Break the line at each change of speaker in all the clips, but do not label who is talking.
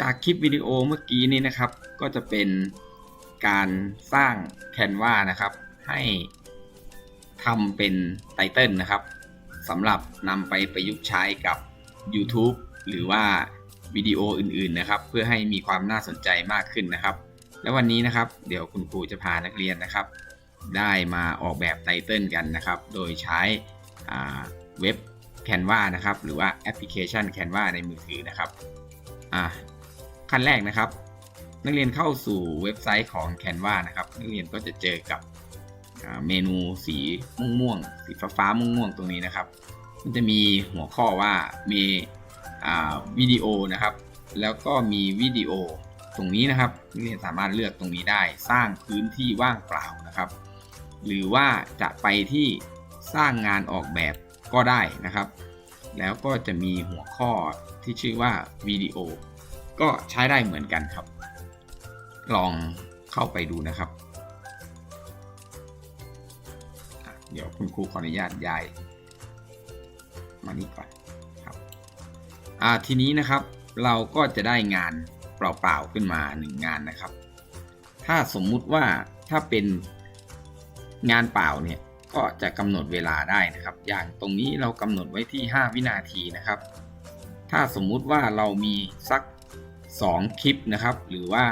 จากคลิปวิดีโอเมื่อกี้นี้นะครับ ก็จะเป็นการสร้างแคนวานะครับ ให้ทำเป็นไตเติลนะครับสำหรับนำไปประยุกต์ใช้กับ YouTube หรือว่าวิดีโออื่นๆนะครับ เพื่อให้มีความน่าสนใจมากขึ้นนะครับ และวันนี้นะครับ เดี๋ยวคุณครูจะพานักเรียนนะครับ ได้มาออกแบบไตเติลกันนะครับ โดยใช้เว็บ Canva นะครับ หรือว่าแอปพลิเคชัน Canva ในมือถือนะครับอ่า ขั้นแรกนะครับ นักเรียนเข้าสู่เว็บไซต์ของ Canva นะครับ นักเรียนก็จะเจอกับเมนูสีม่วงๆสีฟ้าๆม่วงๆตรงนี้นะครับ มันจะมีหัวข้อว่ามีวิดีโอนะครับ แล้วก็มีวิดีโอตรงนี้นะครับ นักเรียนสามารถเลือกตรงนี้ได้ สร้างพื้นที่ว่างเปล่านะครับ หรือว่าจะไปที่สร้างงานออกแบบก็ได้นะครับ แล้วก็จะมีหัวข้อที่ชื่อว่าวิดีโอ ก็ใช้ได้เหมือนกันครับ ลองเข้าไปดูนะครับ เดี๋ยวคุณครูขออนุญาตย้าย มานี่ก่อนครับทีนี้นะครับเราก็จะได้งานเปล่าๆขึ้นมาหนึ่งงานนะครับ ถ้าสมมุติว่าถ้าเป็นงานเปล่าเนี่ยก็จะกำหนดเวลาได้นะครับ อย่างตรงนี้เรากำหนดไว้ที่ 5 วินาทีนะครับ ถ้าสมมุติว่าเรามีสัก 2 คลิปนะครับ หรือว่า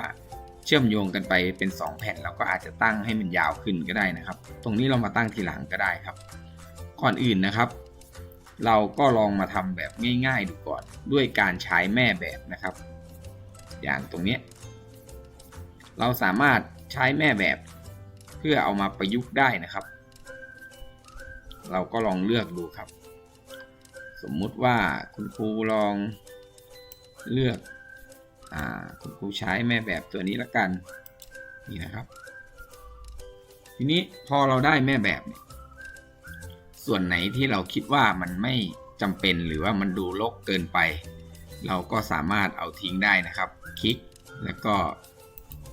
เชื่อมโยงกันไปเป็น 2 แผ่นเราก็อาจจะตั้งให้มันยาวขึ้นก็ได้นะครับ ตรงนี้เรามาตั้งทีหลังก็ได้ครับ ก่อนอื่นนะครับ เราก็ลองมาทำแบบง่าย ๆ ดูก่อนด้วยการใช้แม่แบบนะครับ อย่างตรงนี้ เราสามารถใช้แม่แบบเพื่อเอามาประยุกต์ได้นะครับ เราก็ลองเลือกดูครับ สมมุติว่าคุณครูลองเลือก อ่าคุณครูใช้แม่แบบตัวนี้ละกันนี่นะครับ ทีนี้พอเราได้แม่แบบเนี่ยส่วนไหนที่เราคิดว่ามันไม่จำเป็นหรือว่ามันดูรกเกินไป เราก็สามารถเอาทิ้งได้นะครับ คลิกแล้วก็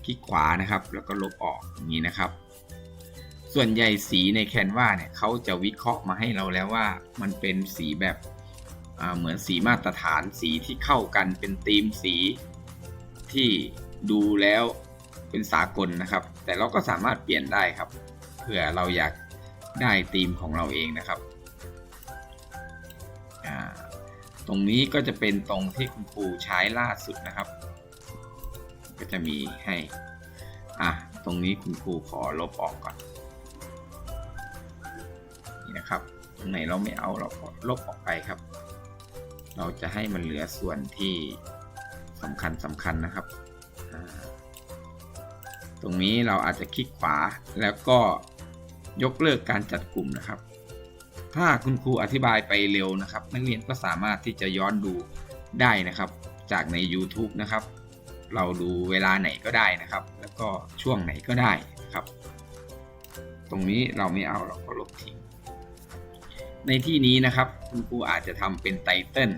คลิกขวานะครับ แล้วก็ลบออกอย่างนี้นะครับ ส่วนใหญ่สีในแคนวาเนี่ยเขาจะวิเคราะห์มาให้เราแล้วว่า มันเป็นสีแบบเหมือนสีมาตรฐานสีที่เข้ากันเป็นธีมสี ที่ดูแล้วเป็นสากลนะครับ แต่เราก็สามารถเปลี่ยนได้ครับ เผื่อเราอยากได้ธีมของเราเองนะครับตรงนี้ก็จะเป็นตรงที่คุณครูใช้ล่าสุดนะครับ ก็จะมีให้อะตรงนี้คุณครูขอลบออกก่อนนี่นะครับตรงไหนเราไม่เอาเราลบออกไปครับ เราจะให้มันเหลือส่วนที่ สำคัญสำคัญนะครับ ตรงนี้เราอาจจะคลิกขวาแล้วก็ยกเลิกการจัดกลุ่มนะครับ ถ้าคุณครูอธิบายไปเร็วนะครับ นักเรียนก็สามารถที่จะย้อนดูได้นะครับ จากใน YouTube นะครับ เราดูเวลาไหนก็ได้นะครับ แล้วก็ช่วงไหนก็ได้นะครับ ตรงนี้เราไม่เอาเราก็ลบทิ้งในที่นี้นะครับ คุณครูอาจจะทำเป็นไตเติล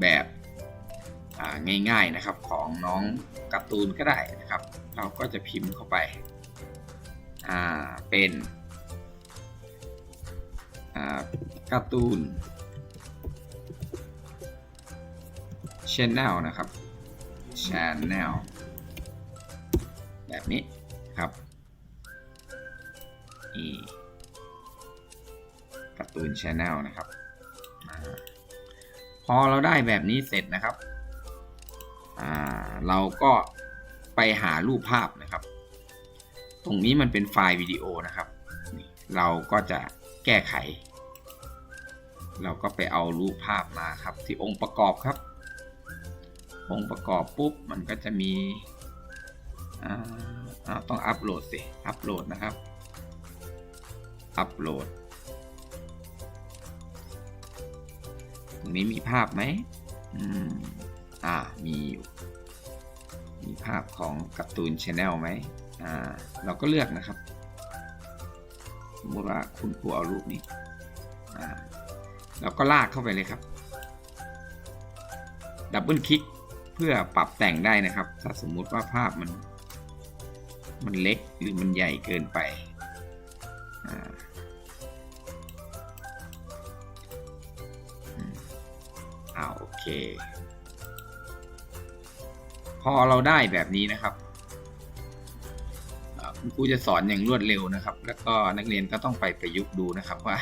แบบ ง่ายๆนะครับของน้องการ์ตูนก็ได้นะครับ เราก็จะพิมพ์เข้าไปเป็นการ์ตูน Channel นะครับ Channel แบบนี้ครับนี่การ์ตูน Channel นะครับ พอเราได้แบบนี้เสร็จนะครับ อ่าเราก็ไปหารูปภาพนะครับ ตรงนี้มันเป็นไฟล์วิดีโอนะครับ เราก็จะแก้ไข เราก็ไปเอารูปภาพมาครับ ที่องค์ประกอบครับ องค์ประกอบปุ๊บมันก็จะมีต้องอัปโหลดสิ อัปโหลดนะครับ อัปโหลด ตรงนี้มีภาพไหมอืม อ่า มีอยู่ มีภาพของการ์ตูนชาแนลไหมอ่า เราก็เลือกนะครับ สมมติว่าคุณครูเอารูปนี้ อ่า เราก็ลากเข้าไปเลยครับ ดับเบิลคลิกเพื่อปรับแต่งได้นะครับ ถ้าสมมุติว่าภาพมัน มันเล็กหรือมันใหญ่เกินไป พอเราได้แบบนี้นะครับคุณครูจะสอนอย่างรวดเร็วนะครับ แล้วก็นักเรียนก็ต้องไปประยุกต์ดูนะครับว่า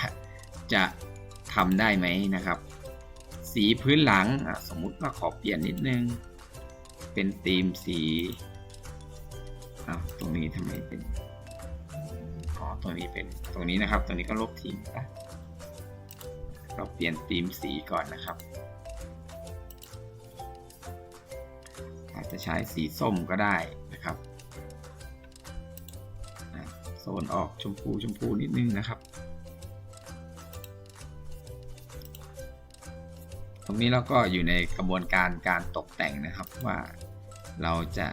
จะทำได้ไหมนะครับ สีพื้นหลังสมมุติว่าขอเปลี่ยนนิดนึง เป็นธีมสีอ้าวตรงนี้ทำไมเป็นอ๋อตัวนี้เป็นตรงนี้นะครับตรงนี้ก็ลบทิ้งนะเราเปลี่ยนธีมสีก่อนนะครับ จะใช้สีส้มก็ได้นะครับโซนออกชมพูชมพูนิดนึงนะครับ ตรงนี้เราก็อยู่ในกระบวนการการตกแต่งนะครับว่าเราจะ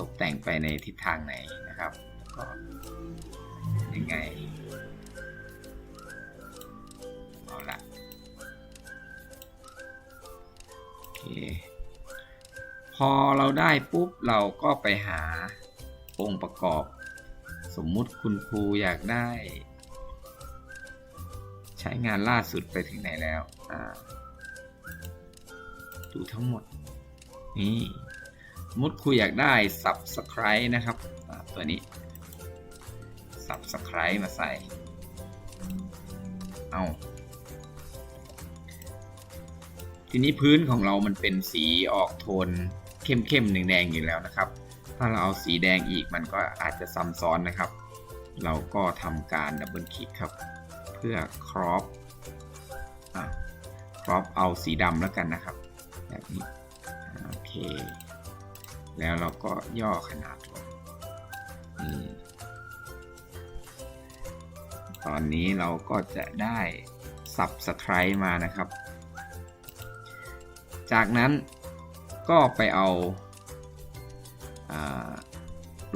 ตกแต่งไปในทิศทางไหนนะครับก็ยังไงเอาละโอเค อเราได้ปุ๊บเราก็ไปหาองค์ประกอบ สมมุติคุณครูอยากได้ ใช้งานล่าสุดไปถึงไหนแล้วดูทั้งหมด นี่สมมุดครูอยากได้ subscribe นะครับ ตัวนี้ subscribe มาใส่ เอาทีนี้พื้นของเรามันเป็นสีออกโทน เข้มๆแดงๆอยู่แล้วนะครับ ถ้าเราเอาสีแดงอีกมันก็อาจจะซ้ำซ้อนนะครับ เราก็ทำการดับเบิลคลิกครับ เพื่อ crop อะ crop เอาสีดำแล้วกันนะครับ แบบนี้โอเค แล้วเราก็ย่อขนาดลงนี่ตอนนี้เราก็จะได้ Subscribe มานะครับ จากนั้น ก็ไปเอาอา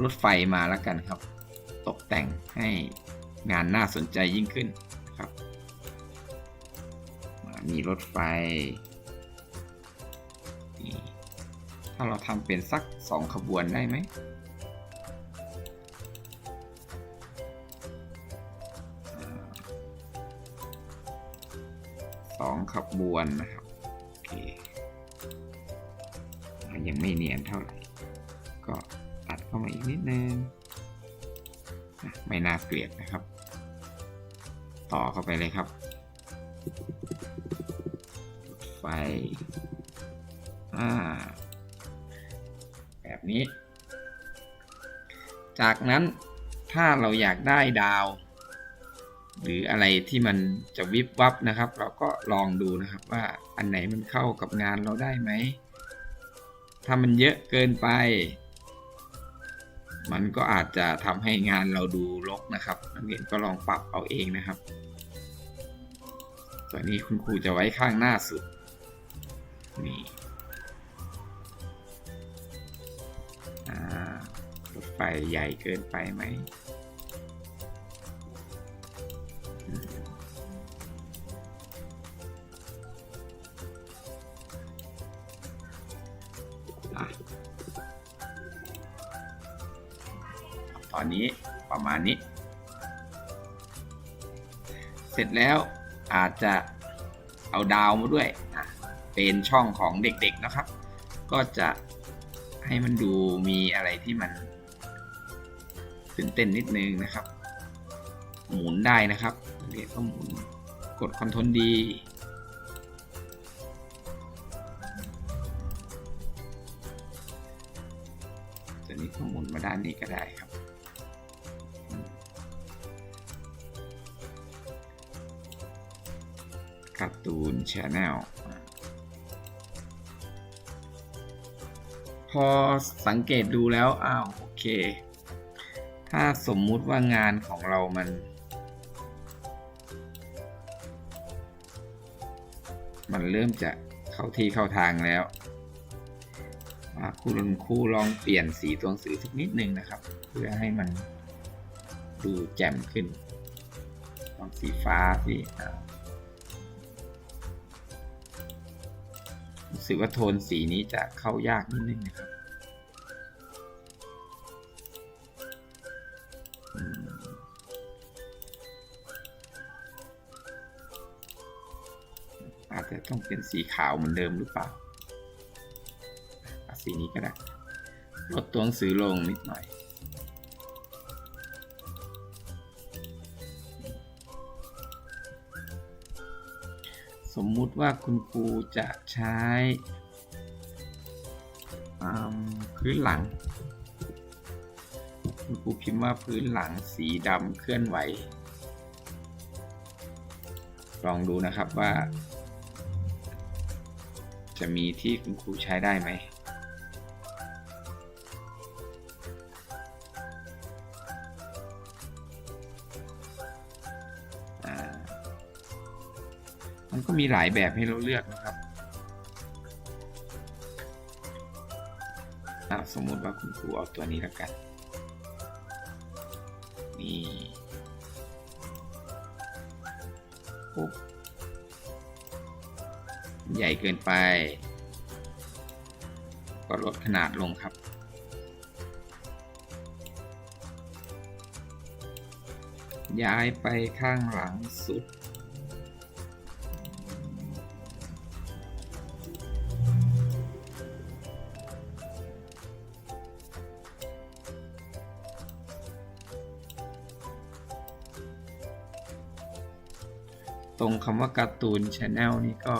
รถไฟมาแล้วกันครับ ตกแต่งให้งานน่าสนใจยิ่งขึ้นครับ มีรถไฟนี่ถ้าเราทำเป็นสักสองขบวนได้ไหมสองขบวนนะครับ โอเค ยังไม่เนียนเท่าไหร่ ก็ตัดเข้ามาอีกนิดนึงอะไม่น่าเกลียดนะครับ ต่อเข้าไปเลยครับไฟอ่าแบบนี้ จากนั้นถ้าเราอยากได้ดาว หรืออะไรที่มันจะวิบวับนะครับ เราก็ลองดูนะครับว่าอันไหนมันเข้ากับงานเราได้ไหม ถ้ามันเยอะเกินไป มันก็อาจจะทำให้งานเราดูรกนะครับนักเรียนก็ลองปรับเอาเองนะครับ ตัวนี้คุณครูจะไว้ข้างหน้าสุดนี่อ่าไปใหญ่เกินไปไหม ตอนนี้ประมาณนี้ เสร็จแล้วอาจจะเอาดาวมาด้วยเป็นช่องของเด็กๆนะครับ ก็จะให้มันดูมีอะไรที่มันตื่นเต้นนิดนึงนะครับ หมุนได้นะครับเรียกก็หมุนกดคอนโทรลดีตัวนี้ก็หมุนมาด้านนี้ก็ได้ครับ การ์ตูนชาแนลพอสังเกตดูแล้ว อ้าว โอเค ถ้าสมมุติว่างานของเรามัน มันเริ่มจะเข้าที่เข้าทางแล้วครูลองครูลองเปลี่ยนสีตัวหนังสือสักนิดนึงนะครับ เพื่อให้มันดูแจ่มขึ้นลองสีฟ้าที่ สึกว่าโทนสีนี้จะเข้ายากนิดนึงนะครับอาจจะต้องเป็นสีขาวเหมือนเดิมหรือเปล่า สีนี้ก็ได้ลดตัวหนังสือลงนิดหน่อย สมมุติว่าคุณครูจะใช้พื้นหลัง คุณครูพิมพ์ว่าพื้นหลังสีดำเคลื่อนไหว ลองดูนะครับว่า จะมีที่คุณครูใช้ได้ไหม็มีหลายแบบให้เราเลือกนะครับสมมติว่าคุณครูเอาตัวนี้แล้วกัน นี่ปุ๊บใหญ่เกินไป ก็ลดขนาดลงครับ ย้ายไปข้างหลังสุด รงคำว่าการ์ตูนช n แนลนี่ก็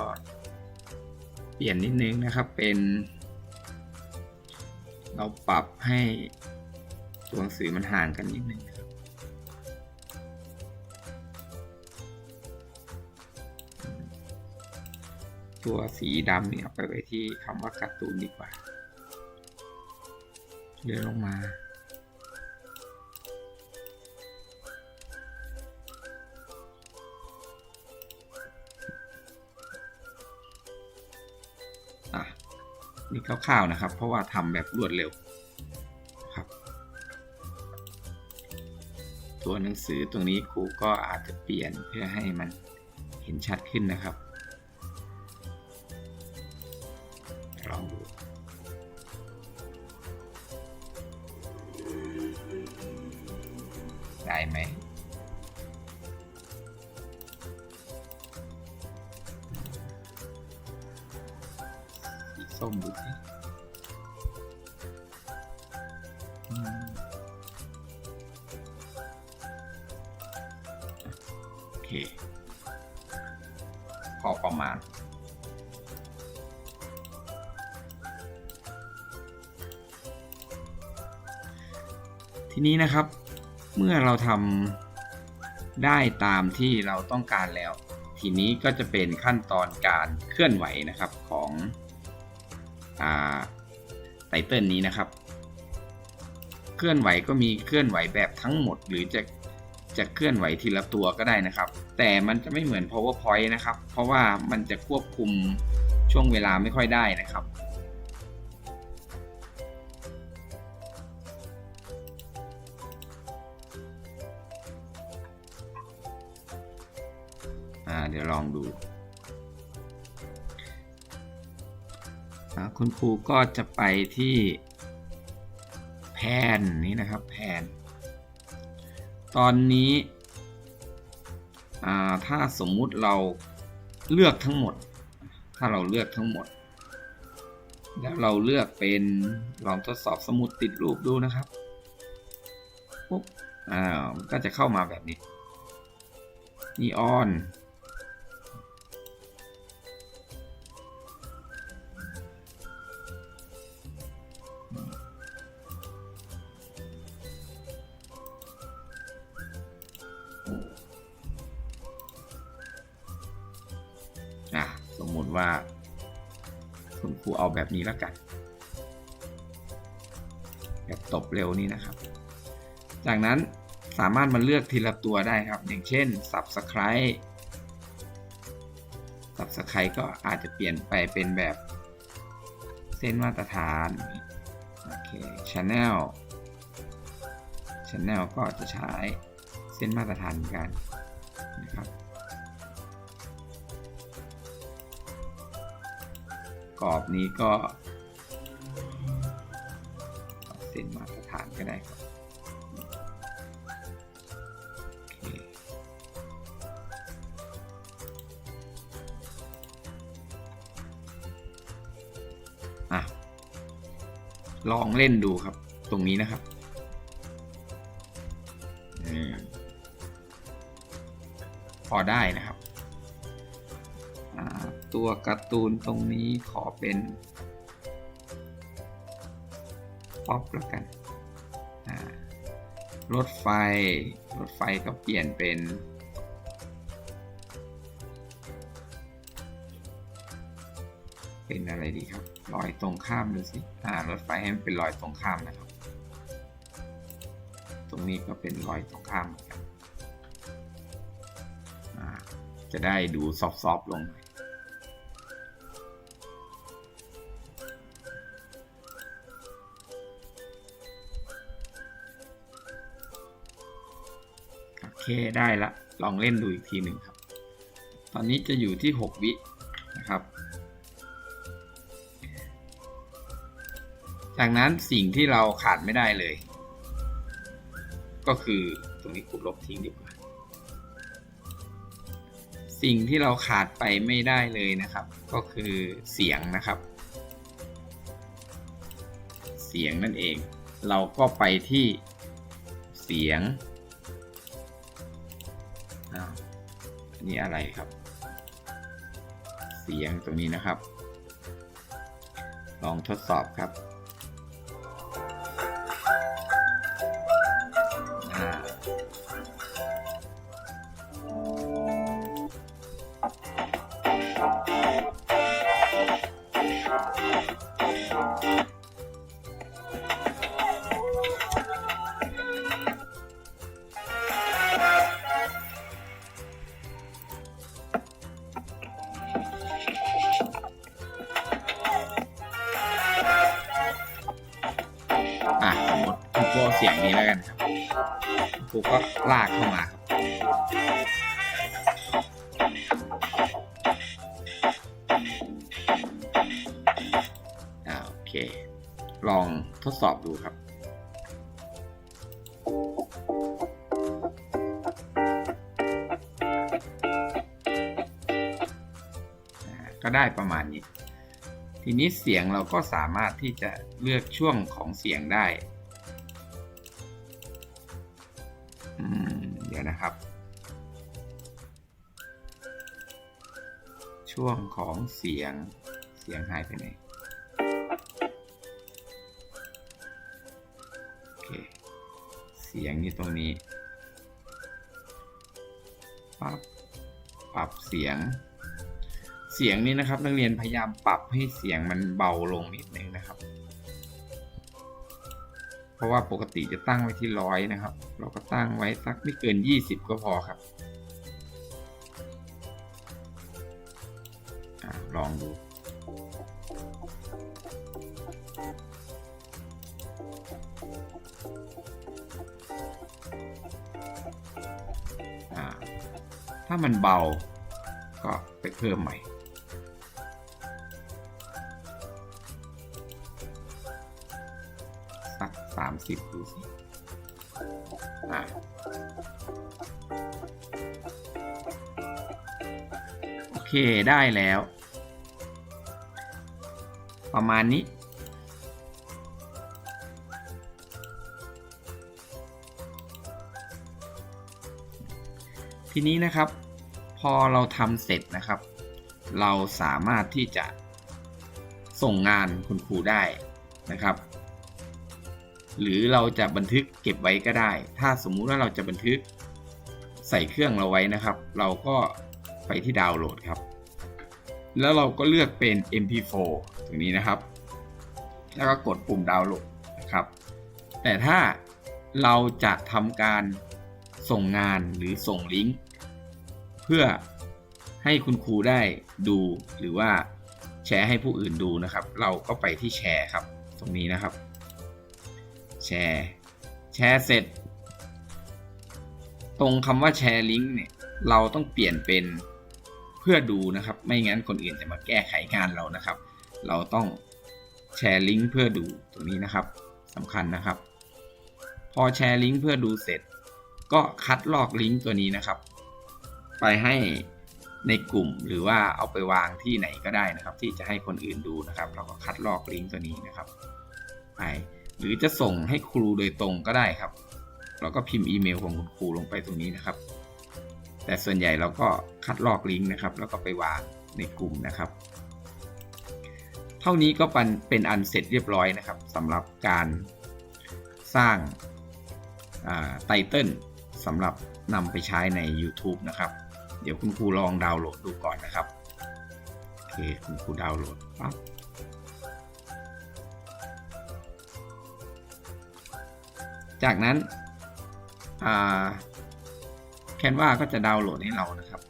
เปลี่ยนนิดนึงนะครับเป็น เราปรับให้ตัวหนังสือมันห่างกันนิดนึงครับตัวสีดำเนี่ยไปไว้ที่คำว่าการ์ตูนดีกว่าเลื่อนลงมา นี่คร่าวๆนะครับ เพราะว่าทำแบบรวดเร็วครับ ตัวหนังสือตรงนี้ครูก็อาจจะเปลี่ยนเพื่อให้มันเห็นชัดขึ้นนะครับลองดูได้ไหม นี้นะครับ เมื่อเราทำได้ตามที่เราต้องการแล้ว ทีนี้ก็จะเป็นขั้นตอนการเคลื่อนไหวนะครับของไตเติลนี้นะครับ เคลื่อนไหวก็มีเคลื่อนไหวแบบทั้งหมด หรือจะจะเคลื่อนไหวทีละตัวก็ได้นะครับ แต่มันจะไม่เหมือน powerpoint นะครับ เพราะว่ามันจะควบคุมช่วงเวลาไม่ค่อยได้นะครับ อ่าเดี๋ยวลองดูคุณครูก็จะไปที่แผนนี้นะครับแผนตอนนี้ถ้าสมมุติเราเลือกทั้งหมด ถ้าเราเลือกทั้งหมด แล้วเราเลือกเป็นลองทดสอบสมุดติดรูปดูนะครับปุ๊บอ่าก็จะเข้ามาแบบนี้นีออน เอาแบบนี้แล้วกันแบบตบเร็วนี้นะครับ จากนั้นสามารถมาเลือกทีละตัวได้ครับ อย่างเช่น subscribe subscribe ก็อาจจะเปลี่ยนไปเป็นแบบเส้นมาตรฐานโอเค channel channel ก็จะใช้เส้นมาตรฐานเหมือนกัน อบนี้ก็เส้นมาตรฐานก็ได้ครับอะลองเล่นดูครับ ตรงนี้นะครับอพอได้นะครับ ตัวการ์ตูนตรงนี้ขอเป็นป๊อปแล้วกันรถไฟ รถไฟก็เปลี่ยนเป็น เป็นอะไรดีครับรอยตรงข้ามดูสิ อ่ารถไฟให้มันเป็นรอยตรงข้ามนะครับ ตรงนี้ก็เป็นรอยตรงข้ามเหมือนกันจะได้ดูซอฟๆลงหน่อย เคได้ละ ลองเล่นดูอีกทีหนึ่งครับ ตอนนี้จะอยู่ที่ 6 วินะครับ จากนั้นสิ่งที่เราขาดไม่ได้เลย ก็คือตรงนี้กูลบทิ้งดีกว่า สิ่งที่เราขาดไปไม่ได้เลยนะครับ ก็คือเสียงนะครับ เสียงนั่นเอง เราก็ไปที่เสียง อ้าวอันนี้อะไรครับ เสียงตรงนี้นะครับ ลองทดสอบครับ สียงนี้แล้วกันครับคุณครูก็ลากเข้ามาครับอ่าโอเค ลองทดสอบดูครับก็ได้ประมาณนี้ ทีนี้เสียงเราก็สามารถที่จะเลือกช่วงของเสียงได้ ช่วงของเสียง เสียงหายไปไหน โอเค เสียงอยู่ตรงนี้ ปับปรับเสียง เสียงนี้นะครับ นักเรียนพยายามปรับให้เสียงมันเบาลงนิดนึงนะครับ เพราะว่าปกติจะตั้งไว้ที่ร้อยนะครับ เราก็ตั้งไว้สักไม่เกิน 20 ก็พอครับ ลองดูถ้ามันเบาก็ไปเพิ่มใหม่ สักสามสิบดูสิอะโอเคได้แล้ว ประมาณนี้ ทีนี้นะครับ พอเราทำเสร็จนะครับ เราสามารถที่จะส่งงานคุณครูได้นะครับ หรือเราจะบันทึกเก็บไว้ก็ได้ ถ้าสมมุติว่าเราจะบันทึกใส่เครื่องเราไว้นะครับ เราก็ไปที่ดาวน์โหลดครับ แล้วเราก็เลือกเป็น mp4 ตรงนี้นะครับ แล้วก็กดปุ่มดาวน์โหลดนะครับ แต่ถ้าเราจะทำการส่งงานหรือส่งลิงก์เพื่อให้คุณครูได้ดูหรือว่าแชร์ให้ผู้อื่นดูนะครับ เราก็ไปที่แชร์ครับ ตรงนี้นะครับ แชร์แชร์เสร็จ ตรงคำว่าแชร์ลิงก์เนี่ยเราต้องเปลี่ยนเป็นเพื่อดูนะครับ ไม่งั้นคนอื่นจะมาแก้ไขงานเรานะครับ เราต้องแชร์ลิงก์เพื่อดูตรงนี้นะครับสำคัญนะครับ พอแชร์ลิงก์เพื่อดูเสร็จ ก็คัดลอกลิงก์ตัวนี้นะครับ ไปให้ในกลุ่มหรือว่าเอาไปวางที่ไหนก็ได้นะครับ ที่จะให้คนอื่นดูนะครับ เราก็คัดลอกลิงก์ตัวนี้นะครับไปหรือจะส่งให้ครูโดยตรงก็ได้ครับ เราก็พิมพ์อีเมลของคุณครูลงไปตรงนี้นะครับ แต่ส่วนใหญ่เราก็คัดลอกลิงก์นะครับ แล้วก็ไปวางในกลุ่มนะครับ ท่านี้ก็เป็นเป็นอันเสร็จเรียบร้อยนะครับสำหรับการสร้างไตเติลสำหรับนำไปใช้ใน YouTube นะครับ เดี๋ยวคุณครูลองดาวน์โหลดดูก่อนนะครับ โอเค คุณครูดาวน์โหลดปั๊บจากนั้นแคนวาก็จะดาวน์โหลดให้เรานะครับ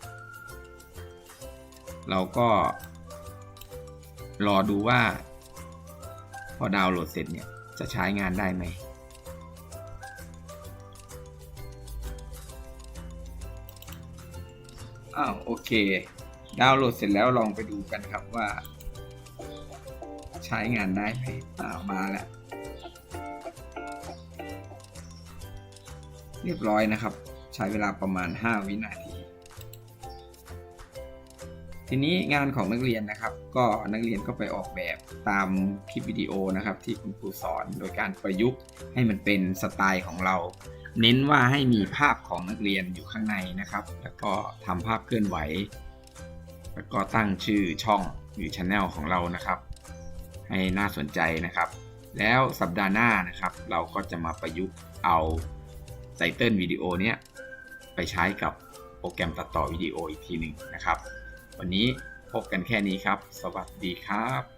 เราก็ รอดูว่า พอดาวน์โหลดเสร็จเนี่ยจะใช้งานได้ไหม อ้าวโอเค ดาวน์โหลดเสร็จแล้วลองไปดูกันครับว่า ใช้งานได้ไหมอ้าวมาแล้ว เรียบร้อยนะครับ ใช้เวลาประมาณ 5 วินาที ทีนี้งานของนักเรียนนะครับ ก็นักเรียนก็ไปออกแบบตามคลิปวิดีโอนะครับที่คุณครูสอนโดยการประยุกต์ให้มันเป็นสไตล์ของเรา เน้นว่าให้มีภาพของนักเรียนอยู่ข้างในนะครับ แล้วก็ทำภาพเคลื่อนไหว แล้วก็ตั้งชื่อช่องหรือช anel ของเรานะครับ ให้น่าสนใจนะครับ แล้วสัปดาห์หน้านะครับ เราก็จะมาประยุกต์เอาไตเติลวิดีโอเนี้ยไปใช้กับโปรแกรมตัดต่อวิดีโออีกทีหนึ่งนะครับ วันนี้พบกันแค่นี้ครับ สวัสดีครับ